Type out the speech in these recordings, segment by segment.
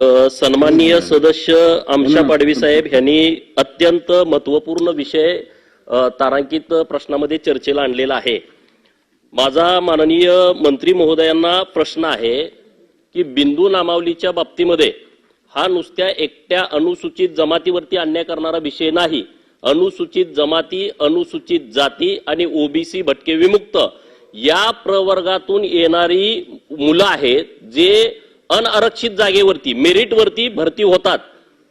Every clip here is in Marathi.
सन्माननीय सदस्य आमशा पाडवी साहेब यांनी अत्यंत महत्त्वपूर्ण विषय तारांकित प्रश्नामध्ये चर्चेला आणलेला आहे. माझा माननीय मंत्री महोदयांना प्रश्न आहे की बिंदू नामावलीच्या बाबतीमध्ये हा नुसत्या एकट्या अनुसूचित जमातीवरती अन्याय करणारा विषय नाही. अनुसूचित जमाती अनुसूचित जाती आणि ओबीसी भटके विमुक्त या प्रवर्गातून येणारी मुलं आहेत जे अनआरक्षित जागेवरती मेरिटवरती भरती होतात.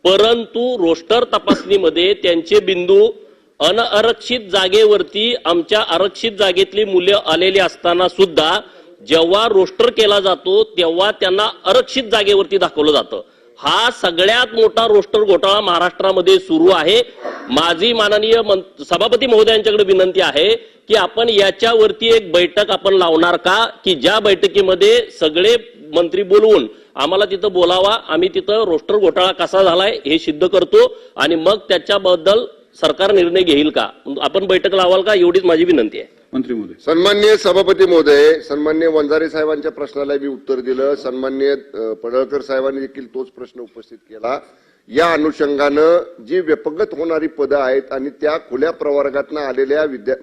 परंतु रोस्टर तपासणीमध्ये त्यांचे बिंदू अनआरक्षित जागेवरती आमच्या आरक्षित जागेतली मुले आलेली असताना सुद्धा जेव्हा रोस्टर केला जातो तेव्हा त्यांना आरक्षित जागेवरती दाखवलं जातं. हा सगळ्यात मोठा रोस्टर घोटाळा महाराष्ट्रामध्ये सुरू आहे. माझी माननीय मं- सभापती महोदयांच्याकडे विनंती आहे की आपण याच्यावरती एक बैठक आपण लावणार का? की ज्या बैठकीमध्ये सगळे मंत्री बोलवून आम्हाला तिथं बोलावा आम्ही तिथं रोस्टर घोटाळा कसा झालाय हे सिद्ध करतो आणि मग त्याच्याबद्दल सरकार निर्णय घेईल का? आपण बैठक लावाल का? एवढीच माझी विनंती आहे. मंत्री महोदय. सन्माननीय सभापती महोदय सन्माननीय वंजारे साहेबांच्या प्रश्नाला मी उत्तर दिलं. सन्माननीय अ, पडळकर साहेबांनी देखील तोच प्रश्न उपस्थित केला. या अनुषंगानं जी व्यपगत होणारी पदं आहेत आणि त्या खुल्या प्रवर्गातनं आलेल्या विद्या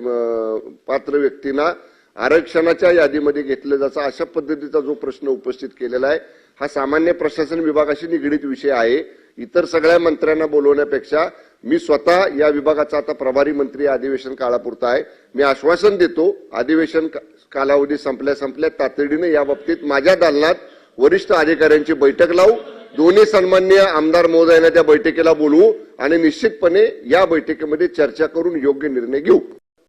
पात्र व्यक्तींना आरक्षणाच्या यादीमध्ये घेतलं जातं. अशा पद्धतीचा जो प्रश्न उपस्थित केलेला आहे हा सामान्य प्रशासन विभागाशी निगडीत विषय आहे. इतर सगळ्या मंत्र्यांना बोलवण्यापेक्षा मी स्वतः या विभागाचा आता प्रभारी मंत्री अधिवेशन काळापुरता आहे. मी आश्वासन देतो अधिवेशन कालावधी संपल्या संपल्या तातडीने या बाबतीत माझ्या दालनात वरिष्ठ अधिकाऱ्यांची बैठक लावू. दोन्ही सन्माननीय आमदार महोदयांना त्या बैठकीला बोलवू आणि निश्चितपणे या बैठकीमध्ये चर्चा करून योग्य निर्णय घेऊ.